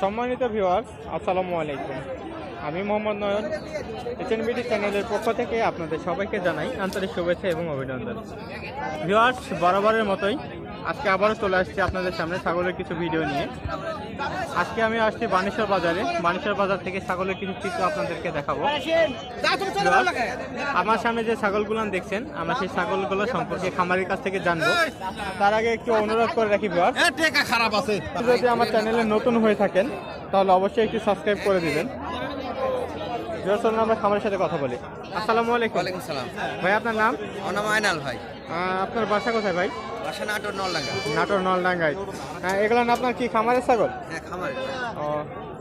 সম্মানিত ভিউয়ার্স আসসালামু আলাইকুম। আমি মোহাম্মদ নয়ন এইচএনবিডি চ্যানেলের পক্ষ থেকে আপনাদের সবাইকে জানাই আন্তরিক শুভেচ্ছা এবং অভিনন্দন। ভিউয়ার্স বরাবরের মতোই আজকে আবারও চলে আসছি আপনাদের সামনে ছাগলের কিছু ভিডিও নিয়ে। আজকে আমি আসছি বানেশ্বর বাজারে। বানেশ্বর বাজার থেকে ছাগলের কিছু চিত্র আপনাদেরকে দেখাবো। আমার সামনে যে ছাগলগুলো দেখছেন আমরা সেই ছাগলগুলো সম্পর্কে খামারের কাছ থেকে জানব। তার আগে একটু অনুরোধ করে রাখি খারাপ আছে। যদি আমার চ্যানেলে নতুন হয়ে থাকেন তাহলে অবশ্যই একটু সাবস্ক্রাইব করে দিবেন। জোর সঙ্গে আমরা খামারের সাথে কথা বলি। আসসালামু আলাইকুম। ওয়ালাইকুম সালাম। ভাই আপনার নাম? আমার নাম আয়নাল ভাই। আপনার বাসা কোথায় ভাই? বাসা নাটোর নলডাঙ্গা। নাটোর নলডাঙ্গায়। হ্যাঁ এগুলো না আপনার কি খামারের ছাগল? হ্যাঁ খামার ও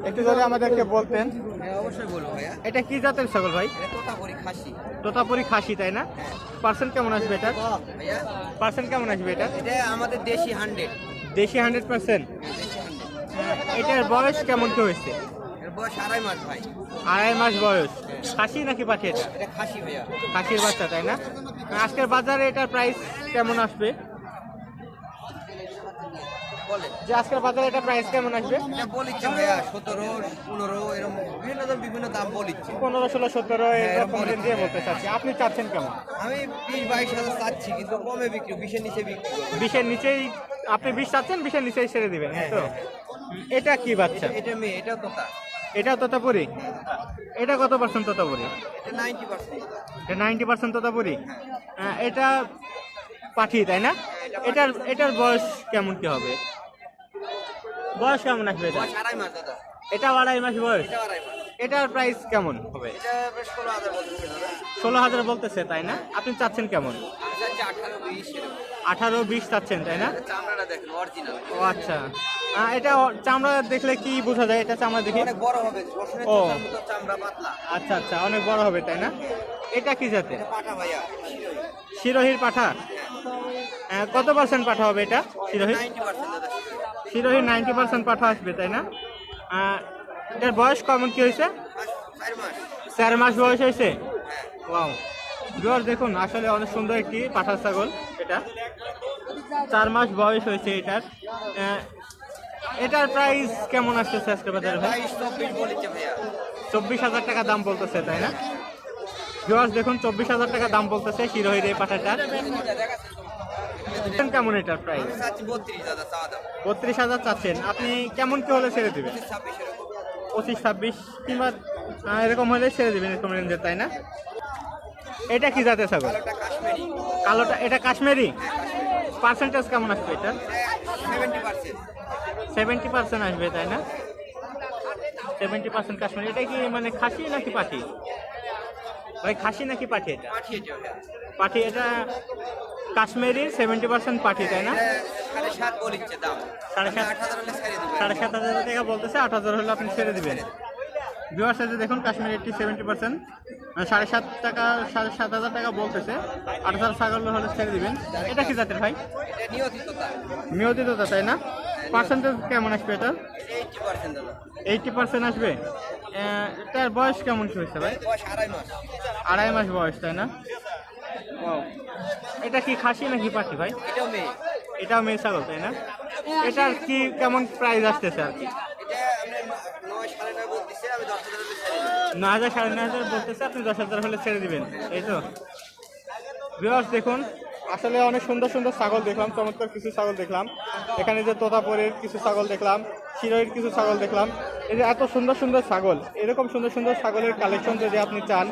একটু যদি আমাদেরকে বলতেন। হ্যাঁ অবশ্যই বলব ভাইয়া। এটা কি জাতের ছাগল ভাই? তোতাপুরি খাসি। তোতাপুরি খাসি তাই না? পার্সেন্ট কেমন আসবে এটা? ভাইয়া? পার্সেন্ট কেমন আসবে এটা? এটা আমাদের দেশি হান্ড্রেড। দেশি হান্ড্রেড পার্সেন্ট। এটার বয়স কেমন কি হয়েছে? বয়স আড়াই মাস ভাই। আড়াই মাস বয়স। খাসি নাকি পাঠি এটা এটা খাসি ভাইয়া। খাসির বাচ্চা তাই না? আজকের বাজারে এটার প্রাইস কেমন আসবে? বলেন। যে আজকের বাজারে এটা প্রাইস কেমন আসবে? এটা বলিচ্ছে ভাইয়া সতেরো পনেরো এরকম বিভিন্ন দাম বিভিন্ন দাম বলিচ্ছে। পনেরো ষোলো সতেরো হ্যাঁ, এরকম এরকম রেঞ্জ দিয়ে বলতে চাচ্ছি। আপনি চাচ্ছেন কেমন? আমি বিশ বাইশ হাজার চাচ্ছি কিন্তু কমে বিক্রি বিশের নিচে বিক্রি বিশের নিচেই আপনি বিশ চাচ্ছেন বিশের নিচেই ছেড়ে দিবেন তো? এটা কি বাচ্চা? এটা মেয়ে এটাও তোতা এটা তোতাপুরি? এটা কত পার্সেন্ট তোতাপুরি? এটা নাইনটি পার্সেন্ট তোতাপুরি? হ্যাঁ, এটা পাঠি তাই না? এটার এটার বয়স কেমন কি হবে? বয়স কেমন আসবে এটা? আড়াই মাস বয়স। এটার প্রাইস কেমন হবে? ষোলো হাজার বলতেছে তাই না? আপনি চাচ্ছেন কেমন? আঠারো বিশ চাচ্ছেন তাই না? চামড়াটা দেখেন অরিজিনাল ও আচ্ছা। এটা চামড়া দেখলে কি বোঝা যায়? এটা চামড়া দেখি। অনেক বড় হবে ও। চামড়া পাতলা। আচ্ছা আচ্ছা অনেক বড় হবে তাই না? এটা কি পাঠা ভাইয়া শিরোহির পাঠা? আহ, কত পার্সেন্ট পাঠা হবে এটা শিরোহির? শিরোহির নাইনটি পার্সেন্ট পাঠা আসবে তাই না? এটার বয়স কেমন কি হয়েছে? চার মাস। চার মাস বয়স হয়েছে? ওয়াও। জোর দেখুন আসলে অনেক সুন্দর একটি পাঠার ছাগল এটা। চার মাস বয়স হয়েছে এটার। এটার প্রাইস কেমন আসতেছে আজকে বাজারে ভাই? চব্বিশ হাজার টাকা দাম বলতেছে তাই না? জোয়াস দেখুন চব্বিশ হাজার টাকা দাম বলতেছে শিরোহির এই পাঠাটার। কেমন এটার প্রাইস বত্রিশ হাজার চাচ্ছেন। আপনি কেমন কি হলে ছেড়ে দেবেন? পঁচিশ ছাব্বিশ কিংবা এরকম হলে ছেড়ে দেবেন এরকম রেঞ্জের তাই না? এটা কি জাতের ছাগল? কালোটা এটা কাশ্মীরি? পার্সেন্টেজ কেমন আসবে এটা? সেভেন্টি পার্সেন্ট আসবে তাই না? সেভেন্টি পার্সেন্ট কাশ্মীর এটা কি মানে খাসি নাকি পাঠি ভাই খাসি নাকি পাঠি এটা? পাঠি এটা কাশ্মীরি সেভেন্টি পার্সেন্ট পাঠি তাই না? সাড়ে সাত সাড়ে সাত সাড়ে সাত হাজার টাকা বলতেছে আট হাজার হলে আপনি ছেড়ে দিবেন। ভিউয়ার সাথে দেখুন, কাশ্মীর এইটটি সেভেন্টি পার্সেন্ট সাড়ে সাত টাকা, সাড়ে সাত হাজার টাকা বলতেছে। আট হাজার ছাগল হলে ছেড়ে দিবেন। এটা কি জাতের ভাই? এটা নিয়তিত দাম নিয়তিত তো তাই না? পার্সেন্টেজ কেমন আসবে এটা? এইটটি পার্সেন্ট আসবে। এটার বয়স কেমন হয়েছে ভাই? আড়াই মাস বয়স, তাই না. এটা কি খাসি নাকি পাখি ভাই? এটাও মেয়ে ছাগল, তাই না? এটার কি কেমন প্রাইস আসতেছে আর কি? ন হাজার সাড়ে নয় হাজার বলতেছে আপনি দশ হাজার হলে ছেড়ে দিবেন। এই তো। ভিউয়ার্স দেখুন। আসলে অনেক সুন্দর সুন্দর ছাগল দেখলাম চমৎকার কিছু ছাগল দেখলাম। এখানে যে তোতাপুরের কিছু ছাগল দেখলাম শিরোহির কিছু ছাগল দেখলাম এই যে এত সুন্দর সুন্দর ছাগল এরকম সুন্দর সুন্দর ছাগলের কালেকশন যদি আপনি চান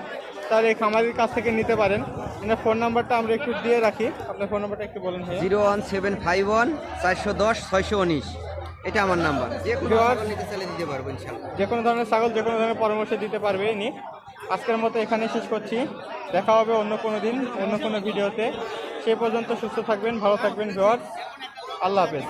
তাহলে এই খামারির কাছ থেকে নিতে পারেন। এনার ফোন নাম্বারটা আমরা একটু দিয়ে রাখি। আপনার ফোন নাম্বারটা একটু বলুন zero one seven five one চারশো দশ ছয়শো উনিশ। এটা আমার নাম্বার। যে কোনো নিতে চাইলে দিতে পারব যে কোনো ধরনের ছাগল যে কোনো ধরনের পরামর্শ দিতে পারবে ইনি। আজকের মতো এখানে শেষ করছি। দেখা হবে অন্য কোনো দিন অন্য কোনো ভিডিওতে। সে পর্যন্ত সুস্থ থাকবেন ভালো থাকবেন ভিওয়ার আল্লাহ হাফেজ।